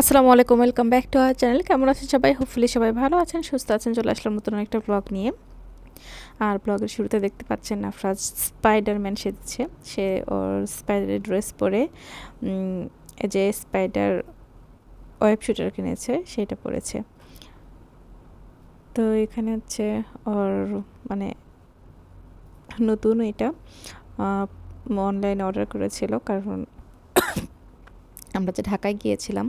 আসসালামু আলাইকুম welcome back to our channel কেমন আছেন সবাই? হোপফুলি সবাই ভালো আছেন, সুস্থ আছেন। চলে আসলাম নতুন একটা ব্লগ নিয়ে। আর ব্লগের শুরুতে দেখতে পাচ্ছেন আফরাজ স্পাইডারম্যান সেজেছে। সে ওর স্পাইডারের ড্রেস পরে যে স্পাইডার ওয়েব শুটার কিনেছে, সেটা পরেছে। তো এখানে হচ্ছে ওর মানে নতুন এটা অনলাইনে অর্ডার করেছিল। কারণ আমরা যে ঢাকায় গিয়েছিলাম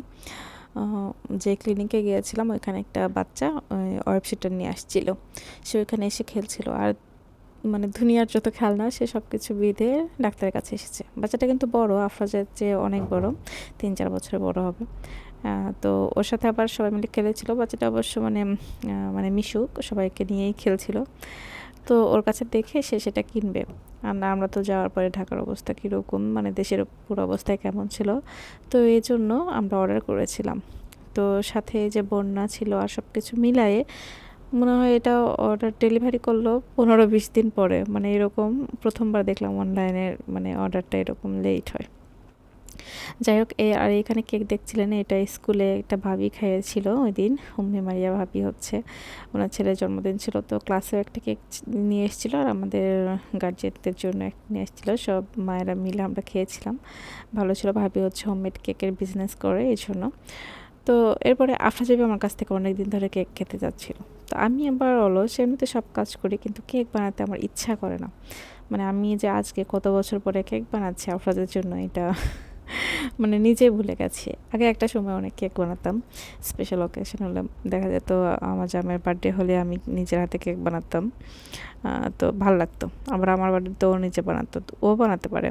যে ক্লিনিকে গিয়েছিলাম, ওইখানে একটা বাচ্চা ওয়েবসাইটটা নিয়ে আসছিল। সে ওইখানে এসে খেলছিল। আর মানে দুনিয়ার যত খেলনা, সে সব কিছু বিধে ডাক্তারের কাছে এসেছে। বাচ্চাটা কিন্তু বড়, আফরাজের চেয়ে অনেক বড়, তিন চার বছর বড় হবে। তো ওর সাথে আবার সবাই মিলে খেলেছিল। বাচ্চাটা অবশ্য মানে মানে মিশুক, সবাইকে নিয়েই খেলছিল। তো ওর কাছে দেখে সে সেটা কিনবে। আর আমরা তো যাওয়ার পরে ঢাকার অবস্থা কীরকম মানে দেশের পুরো অবস্থায় কেমন ছিল। তো এই জন্য আমরা অর্ডার করেছিলাম। তো সাথে যে বন্যা ছিল আর সব কিছু মিলায়ে মনে হয় এটা অর্ডার ডেলিভারি করল পনেরো বিশ দিন পরে। মানে এরকম প্রথমবার দেখলাম অনলাইনের মানে অর্ডারটা এরকম লেট হয়। যাই হোক আর এখানে কেক দেখছিলেন, এটা স্কুলে একটা ভাবি খাইয়েছিল ওই দিন, উম্মি মারিয়া ভাবি হচ্ছে। ওনার ছেলের জন্মদিন ছিল, তো ক্লাসেও একটা কেক নিয়ে এসেছিল আর আমাদের গার্জেনদের জন্য একটা নিয়ে এসেছিল, সব মায়েরা মিলে আমরা খেয়েছিলাম। ভালো ছিল, ভাবি হচ্ছে হোমমেড কেকের বিজনেস করে, এই জন্য। তো এরপরে আফরাজাবি আমার কাছ থেকে অনেক দিন ধরে কেক খেতে যাচ্ছিল। তো আমি আবার অলস, এমনিতে সব কাজ করি, কিন্তু কেক বানাতে আমার ইচ্ছা করে না। মানে আমি যে আজকে কত বছর পরে কেক বানাচ্ছি আফরাজের জন্য এটা মানে নিজে ভুলে গেছি। আগে একটা সময় অনেক কেক বানাতাম স্পেশাল অকেশন হলে। দেখা যেত আমার জামের বার্থডে হলে আমি নিজের হাতে কেক বানাতাম। তো ভালো লাগতো। আবার আমার বার্থডে ও নিজে বানাতো ও বানাতে পারে।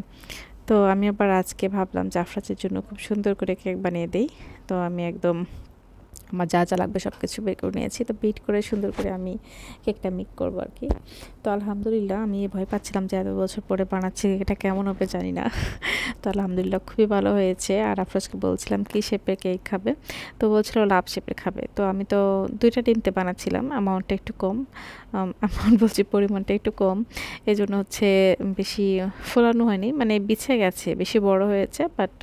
তো আমি আবার আজকে ভাবলাম জাফরাজের জন্য খুব সুন্দর করে কেক বানিয়ে দিই। তো আমি একদম আমার যা যা লাগবে সব কিছু বের করে নিয়েছি। তো বিট করে সুন্দর করে আমি কেকটা মিক করব আর কি তো আলহামদুলিল্লাহ আমি ভয় পাচ্ছিলাম যে এত বছর পরে বানাচ্ছি এটা কেমন হবে জানি না। তো আলহামদুলিল্লাহ খুবই ভালো হয়েছে। আর আফরোজকে বলছিলাম কি শেপের কেক খাবে? তো বলছিল লাভ শেপের খাবে। তো আমি তো দুইটা ডিমতে বানাচ্ছিলাম অ্যামাউন্টটা একটু কম অ্যামাউন্ট বলছি পরিমাণটা একটু কম। এই জন্য হচ্ছে বেশি ফোলানো হয়নি মানে বিছে গেছে, বেশি বড় হয়েছে বাট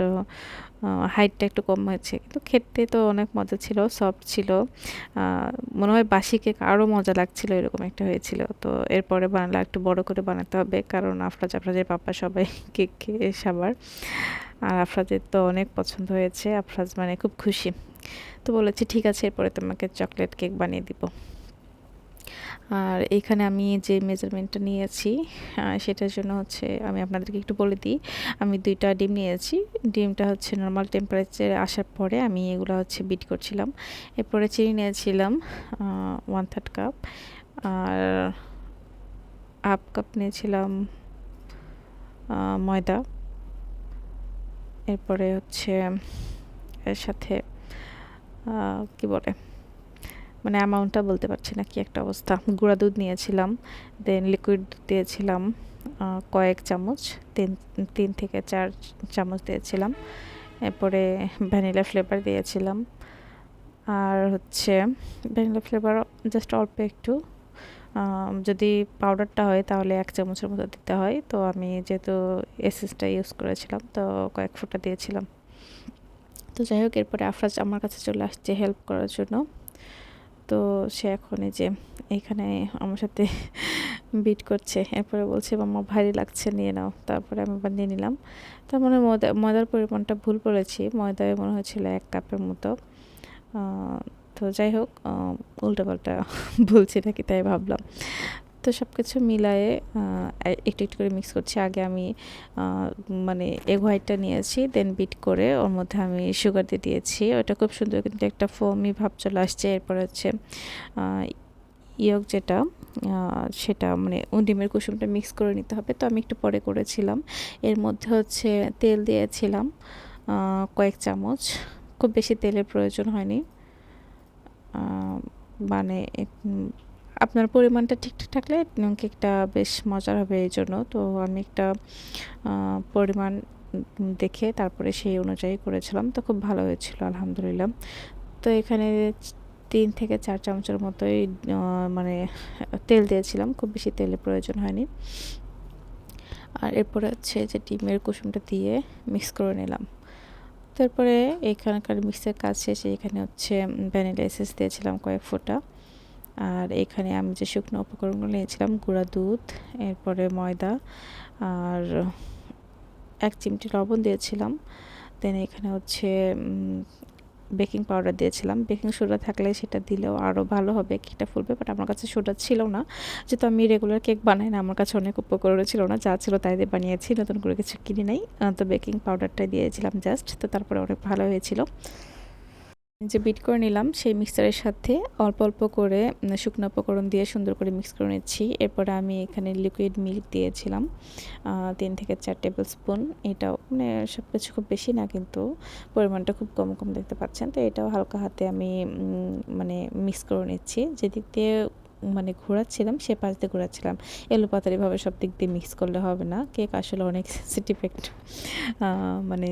হাইটটা একটু কম হয়েছে। কিন্তু খেতে তো অনেক মজা ছিল সফট ছিল। মনে হয় বাসি কেক আরও মজা লাগছিল, এরকম একটা হয়েছিল। তো এরপরে বানালে একটু বড় করে বানাতে হবে, কারণ আফরাজ, আফরাজের পাপা সবাই কেক খেয়ে সাবার। আর আফরাজের তো অনেক পছন্দ হয়েছে, আফরাজ মানে খুব খুশি। তো বলেছি, ঠিক আছে, এরপরে তোমাকে চকলেট কেক বানিয়ে দিব। আর এখানে আমি যে মেজারমেন্টটা নিয়েছি সেটার জন্য হচ্ছে আমি আপনাদেরকে একটু বলে দিই। আমি দুইটা ডিম নিয়েছি। ডিমটা হচ্ছে নর্মাল টেম্পারেচারে আসার পরে আমি এগুলো হচ্ছে বিট করছিলাম। এরপরে চিনি নিয়েছিলাম ওয়ান থার্ড কাপ আর হাফ কাপ নিয়েছিলাম ময়দা। এরপরে হচ্ছে এর সাথে কি বলে? মানে অ্যামাউন্টটা বলতে পারছি না কি একটা অবস্থা। গুঁড়া দুধ নিয়েছিলাম দেন লিকুইড দুধ দিয়েছিলাম কয়েক চামচ, তিন তিন থেকে চার চামচ দিয়েছিলাম। এরপরে ভ্যানিলা ফ্লেভার দিয়েছিলাম। আর হচ্ছে ভ্যানিলা ফ্লেভার জাস্ট অল্প একটু। যদি পাউডারটা হয় তাহলে এক চামচের মতো দিতে হয়। তো আমি যেহেতু এসেসটা ইউজ করেছিলাম, তো কয়েক ফুটা দিয়েছিলাম। তো যাই হোক, এরপরে আফরাজ আমার কাছে চলে আসছে হেল্প করার জন্য। তো সে এখন এই যে এখানে আমার সাথে বিট করছে। এরপরে বলছে মামা ভারী লাগছে, নিয়ে নাও। তারপরে আমি আবার নিয়ে নিলাম। তার মানে ময়দা, ময়দার পরিমাণটা ভুল করেছি। ময়দায় মনে হয়েছিল এক কাপের মতো। তো যাই হোক উল্টাপাল্টা বলছি নাকি তাই ভাবলাম। তো সব কিছু মিলায়ে একটু একটু করে মিক্স করছি। আগে আমি মানে এগ হোয়াইটটা নিয়েছি দেন বিট করে ওর মধ্যে আমি সুগার দিয়ে দিয়েছি। ওটা খুব সুন্দর কিন্তু একটা ফোমি ভাব চলে আসছে। এরপর হচ্ছে ইয়ক যেটা সেটা মানে ডিমের কুসুমটা মিক্স করে নিতে হবে। তো আমি একটু পরে করেছিলাম। এর মধ্যে হচ্ছে তেল দিয়েছিলাম কয়েক চামচ। খুব বেশি তেলের প্রয়োজন হয়নি। মানে আপনার পরিমাণটা ঠিকঠাক থাকলে কেকটা বেশ মজার হবে এই জন্য। তো আমি একটা পরিমাণ দেখে তারপরে সেই অনুযায়ী করেছিলাম। তো খুব ভালো হয়েছিল, আলহামদুলিল্লাহ। তো এখানে তিন থেকে চার চামচের মতোই মানে তেল দিয়েছিলাম। খুব বেশি তেলের প্রয়োজন হয়নি। আর এরপরে হচ্ছে যে ডিমের কুসুমটা দিয়ে মিক্স করে নিলাম। তারপরে এখানকার মিক্সের কাজ শেষে এখানে হচ্ছে ভ্যানিলা এসেস দিয়েছিলাম কয়েক ফোঁটা। আর এখানে আমি যে শুকনো উপকরণগুলো নিয়েছিলাম, গুঁড়া দুধ, এরপরে ময়দা আর এক চিমটি লবণ দিয়েছিলাম। দেন এখানে হচ্ছে বেকিং পাউডার দিয়েছিলাম। বেকিং সোডা থাকলে সেটা দিলেও আরও ভালো হবে, কেকটা ফুলবে বাট আমার কাছে সোডা ছিল না। যেহেতু আমি রেগুলার কেক বানাই না, আমার কাছে অনেক উপকরণ ছিল না, যা ছিল তাই দিয়ে বানিয়েছি, নতুন করে কিছু কিনি নাই। তো বেকিং পাউডারটাই দিয়েছিলাম জাস্ট তো তারপরে অনেক ভালো হয়েছিল। যে বিট করে নিলাম, সেই মিক্সারের সাথে অল্প অল্প করে শুকনো উপকরণ দিয়ে সুন্দর করে মিক্স করে নিচ্ছি। এরপরে আমি এখানে লিকুইড মিল্ক দিয়েছিলাম তিন থেকে চার টেবিল স্পুন এটাও মানে সব কিছু খুব বেশি না, কিন্তু পরিমাণটা খুব কম কম দেখতে পাচ্ছেন। তো এটাও হালকা হাতে আমি মানে মিক্স করে নিচ্ছি। যেদিক দিয়ে মানে ঘোরাচ্ছিলাম, সে পাশ দিয়ে ঘোরাচ্ছিলাম। এলোপাতারিভাবে সব দিক দিয়ে মিক্স করলে হবে না। কেক আসলে অনেক সেন্সিটিভ একটা মানে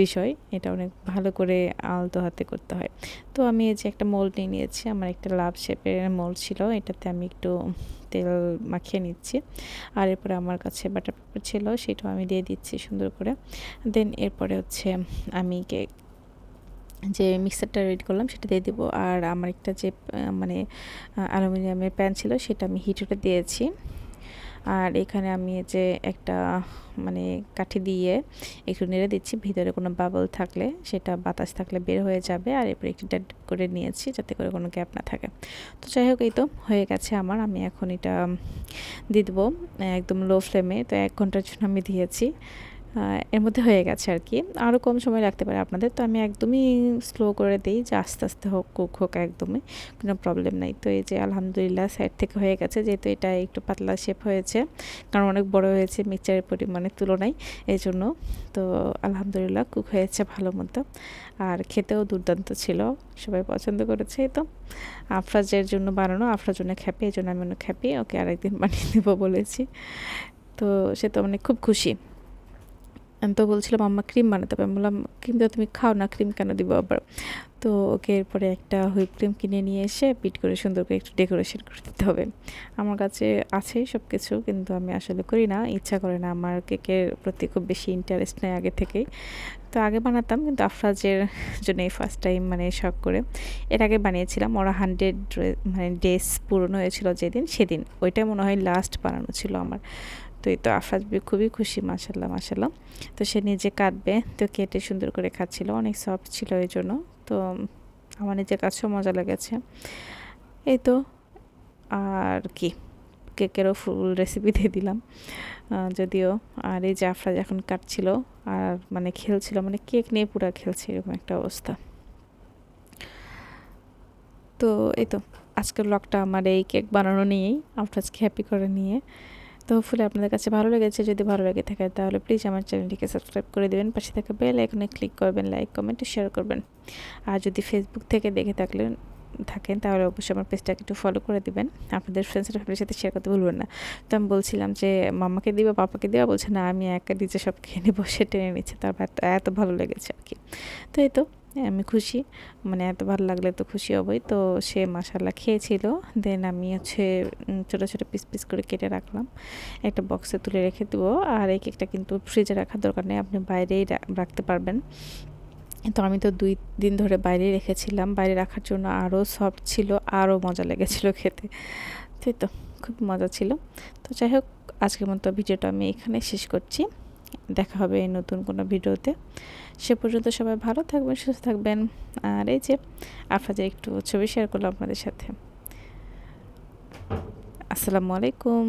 বিষয়, এটা অনেক ভালো করে আলতো হাতে করতে হয়। তো আমি এই যে একটা মোল্ড নিয়ে নিয়েছি, আমার একটা লাভ শেপের মোল্ড ছিল, এটাতে আমি একটু তেল মাখিয়ে নিচ্ছি। আর এরপরে আমার কাছে বাটার পেপার ছিল, সেটাও আমি দিয়ে দিচ্ছি সুন্দর করে। দেন এরপরে হচ্ছে আমি কেক যে মিক্সারটা রেডি করলাম, সেটা দিয়ে দিব। আর আমার একটা যে মানে অ্যালুমিনিয়ামের প্যান ছিল, সেটা আমি হিটারে দিয়েছি। আর এখানে আমি যে একটা মানে কাঠি দিয়ে একটু নেড়ে দিচ্ছি, ভিতরে কোনো বাবল থাকলে সেটা বাতাস থাকলে বের হয়ে যাবে আর এরপরে একটু ডেড করে নিয়েছি যাতে করে কোনো গ্যাপ না থাকে। তো যাই হোক, এই তো হয়ে গেছে আমার, আমি এখন এটা দিয়ে দেবো, একদম লো ফ্লেমে তো এক ঘণ্টার জন্য আমি দিয়েছি। এর মধ্যে হয়ে গেছে আর কি। আরও কম সময় লাগতে পারে আপনাদের, তো আমি একদমই স্লো করে দিই, যে আস্তে আস্তে হোক, কুক হোক একদমই, কোনো প্রবলেম নাই। তো এই যে আলহামদুলিল্লাহ সাইড থেকে হয়ে গেছে, যেহেতু এটা একটু পাতলা শেপ হয়েছে, কারণ অনেক বড় হয়েছে মিক্সচারের পরিমাণের তুলনায়, এই জন্য। তো আলহামদুলিল্লাহ কুক হয়েছে ভালো মতো। আর খেতেও দুর্দান্ত ছিল, সবাই পছন্দ করেছে তো। আফরাজের জন্য বানানো, আফরাজ জন্য খ্যাপি এই জন্য আমি অনেক খ্যাপি ওকে আরেকদিন বানিয়ে দেবো বলেছি। তো সে তো মানে খুব খুশি। তো বলছিলাম, আম্মা ক্রিম বানাতে হবে আমি বললাম ক্রিম তো তুমি খাও না ক্রিম কেন দিব আবার? তো ওকে এরপরে একটা হুইপ ক্রিম কিনে নিয়ে এসে পিট করে সুন্দর করে একটু ডেকোরেশন করে দিতে হবে। আমার কাছে আছে সব কিছু কিন্তু আমি আসলে করি না। ইচ্ছা করে না, আমার কেকের প্রতি খুব বেশি ইন্টারেস্ট নেই আগে থেকেই। তো আগে বানাতাম, কিন্তু আফরাজের জন্য এই ফার্স্ট টাইম মানে শখ করে। এর আগে বানিয়েছিলাম, ওরা হান্ড্রেড মানে ডেজ পূরণ হয়েছিল যেদিন, সেদিন। ওইটাই মনে হয় লাস্ট বানানো ছিল আমার। তো এই তো আফরাজ খুবই খুশি মাসাল্লাহ মাসাল্লাহ তো সে নিজে কাটবে তো কেটে সুন্দর করে খাচ্ছিল, অনেক সফট ছিল এই জন্য। তো আমার নিজের কাছেও মজা লেগেছে। এই তো, আর কি, কেকেরও ফুল রেসিপি দিয়ে দিলাম। যদিও, আর এই যে আফরাজ এখন কাটছিল, আর মানে খেলছিল মানে কেক নিয়ে পুরো খেলছে, এরকম একটা অবস্থা। তো এই তো, আজকের ব্লগটা আমার এই কেক বানানো নিয়েই, আফরাজকে হ্যাপি করে নিয়ে। তো ফুলে আপনাদের কাছে ভালো লেগেছে, যদি ভালো লেগে থাকে তাহলে প্লিজ আমার চ্যানেলটিকে সাবস্ক্রাইব করে দেবেন, পাশে থাকা বেল এখানে ক্লিক করবেন লাইক কমেন্ট শেয়ার করবেন। আর যদি ফেসবুক থেকে দেখে থাকলে থাকেন, তাহলে অবশ্যই আমার পেজটাকে একটু ফলো করে দিবেন। আপনাদের ফ্রেন্ডস ফ্যামিলির সাথে শেয়ার করতে ভুলবেন না। তো আমি বলছিলাম যে মামাকে দিবা, পাপাকে দেওয়া বলছে, না, আমি একা নিজে সব খেয়ে নেব, সে টেনে নিচ্ছে তারপর এত ভালো লেগেছে আর কি। তো এই তো আমি খুশি। মানে এত ভালো লাগলে তো খুশি হবই। তো সে মাসাল্লাহ খেয়েছিল। দেন আমি হচ্ছে ছোটো ছোটো পিস পিস করে কেটে রাখলাম। একটা বক্সে তুলে রেখে দেবো। আর এই কেকটা কিন্তু ফ্রিজে রাখার দরকার নেই। আপনি বাইরেই রাখতে পারবেন। তো আমি তো দুই দিন ধরে বাইরে রেখেছিলাম। বাইরে রাখার জন্য আরও সফট ছিল আরও মজা লেগেছিলো খেতে। তাই তো, খুব মজা ছিল। তো যাই হোক, আজকের মতো ভিডিওটা আমি এখানে শেষ করছি। দেখা হবে এই নতুন কোনো ভিডিওতে। সে পর্যন্ত সবাই ভালো থাকবেন, সুস্থ থাকবেন। আর এই যে আপনাদের একটু ছবি শেয়ার করলাম আপনাদের সাথে। আসসালামু আলাইকুম।